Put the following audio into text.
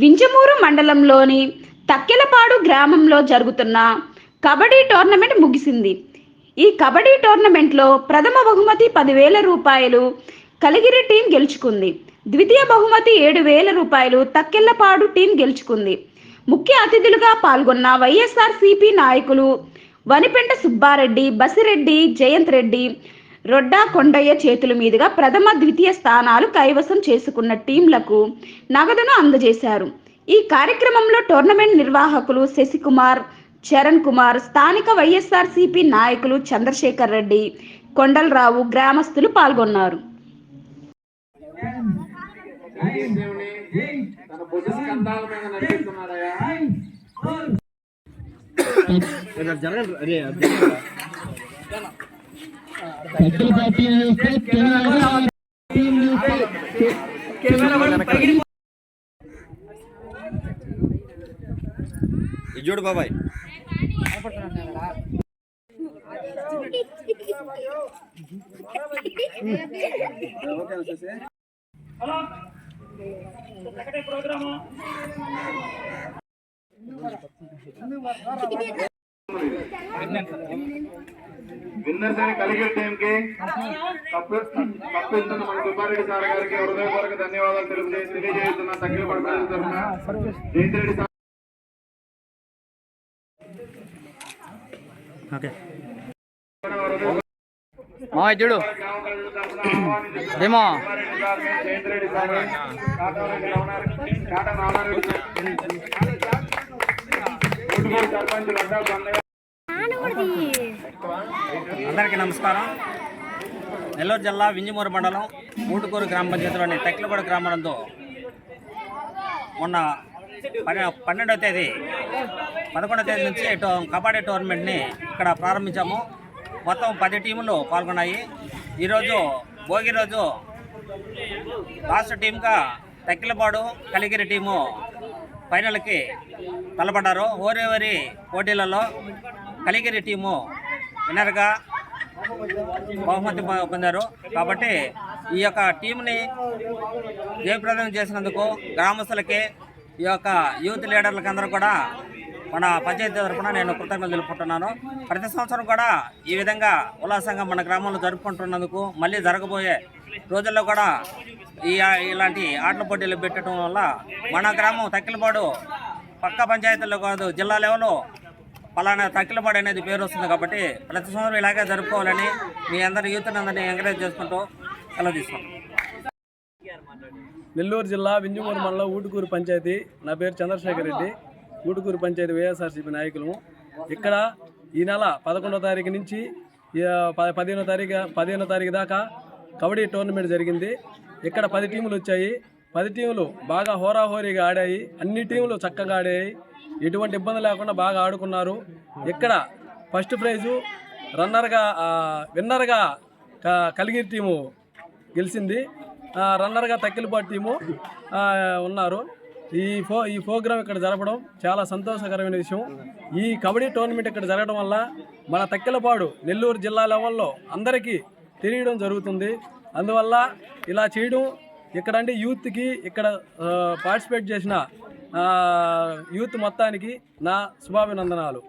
వింజమూరు మండలంలోని తక్కెలపాడు గ్రామంలో జరుగుతున్న కబడ్డీ టోర్నమెంట్ ముగిసింది. ఈ కబడ్డీ టోర్నమెంట్లో ప్రథమ బహుమతి పదివేల రూపాయలు కలిగిరి టీం గెలుచుకుంది. ద్వితీయ బహుమతి ఏడు వేల రూపాయలు తక్కెళ్ళపాడు టీం గెలుచుకుంది. ముఖ్య అతిథులుగా పాల్గొన్న వైఎస్ఆర్ సిపి నాయకులు వనిపెంట సుబ్బారెడ్డి బసిరెడ్డి జయంత్ రెడ్డి రొడ్డా కొండయ్య చేతుల మీదుగా ప్రథమ ద్వితీయ స్థానాలు కైవసం చేసుకున్న టీంలకు నగదును అందజేశారు. ఈ కార్యక్రమంలో టోర్నమెంట్ నిర్వాహకులు శశికుమార్ చరణ్ కుమార్ స్థానిక వైఎస్ఆర్ సిపి నాయకులు చంద్రశేఖర్ రెడ్డి కొండలరావు గ్రామస్తులు పాల్గొన్నారు. దేవుని తన భుజ స్కంధాల మీద నడిపిస్తున్నాడయ్యా ఇది చూడు బాబాయ్ విన్నర్స్ అని కలిగే టీంకి కప్పు కప్పిస్తున్న మన సుబ్బారెడ్డి సార్ గారికి హృదయపూర్వక ధన్యవాదాలు తెలుపు తెలియజేస్తున్నా. తగ్గిన పడతారు తరఫున జయంతిరెడ్డి సార్. మావయ్య చూడు. ఏమో జయంతిరెడ్డి కాటా రామారెడ్డి సర్పంచ్ అందరికీ నమస్కారం. నెల్లూరు జిల్లా వింజమూరు మండలం మూటుకూరు గ్రామ పంచాయతీలోని తెక్లపాడు గ్రామంలో మొన్న పన్నెండవ తేదీ పదకొండవ తేదీ నుంచి టో కబడ్డీ టోర్నమెంట్ని ఇక్కడ ప్రారంభించాము. మొత్తం పది టీములు పాల్గొన్నాయి. ఈరోజు భోగి రోజు లాస్ట్ టీమ్గా తక్కిలపాడు కలిగిరి టీము ఫైనల్కి తలపడ్డారు. ఓరేవరి పోటీలలో కలిగిరి టీము విన్నర్గా బహుమతి పొందారు. కాబట్టి ఈ యొక్క టీంని జయప్రదం చేసినందుకు గ్రామస్తులకి ఈ యొక్క యూత్ లీడర్లకి అందరూ కూడా మన పంచాయతీ తరఫున నేను కృతజ్ఞతలు తెలుపుకుంటున్నాను. ప్రతి సంవత్సరం కూడా ఈ విధంగా ఉల్లాసంగా మన గ్రామంలో జరుపుకుంటున్నందుకు మళ్ళీ జరగబోయే రోజుల్లో కూడా ఈ ఇలాంటి ఆటల పోటీలు పెట్టడం వల్ల మన గ్రామం తక్కిలపాడు పక్క పంచాయతీల్లో కాదు జిల్లా లెవెల్లో పలానా తక్కిలపాడు అనేది పేరు వస్తుంది కాబట్టి ప్రతి సంవత్సరం ఇలాగే జరుపుకోవాలని మీ అందరి యూత్ని అందరినీ ఎంకరేజ్ చేసుకుంటూ సెలవు తీసుకుంటాం నెల్లూరు జిల్లా వింజమూరు మండలం ఊటుకూరు పంచాయతీ. నా పేరు చంద్రశేఖర్ రెడ్డి. ఊటుకూరు పంచాయతీ వైఎస్ఆర్సీపీ నాయకులము. ఇక్కడ ఈ నెల పదకొండో తారీఖు నుంచి ప- పదిహేనో తారీఖు పదిహేనో తారీఖు దాకా కబడ్డీ టోర్నమెంట్ జరిగింది. ఇక్కడ పది టీములు వచ్చాయి. పది టీములు బాగా హోరాహోరీగా ఆడాయి. అన్ని టీములు చక్కగా ఆడాయి. ఎటువంటి ఇబ్బంది లేకుండా బాగా ఆడుకున్నారు. ఇక్కడ ఫస్ట్ ప్రైజు రన్నర్గా విన్నర్గా క- కలిగిరి టీము గెలిచింది. రన్నర్గా తక్కిలపాటు టీము ఉన్నారు. ఈ ఫో ఈ ప్రోగ్రాం ఇక్కడ జరపడం చాలా సంతోషకరమైన విషయం. ఈ కబడ్డీ టోర్నమెంట్ ఇక్కడ జరగడం వల్ల మన తక్కిలపాడు నెల్లూరు జిల్లా లెవెల్లో అందరికీ తెలియడం జరుగుతుంది. అందువల్ల ఇలా చేయడం ఇక్కడ అంటే యూత్కి ఇక్కడ పార్టిసిపేట్ చేసిన యూత్ మొత్తానికి నా శుభాభినందనాలు.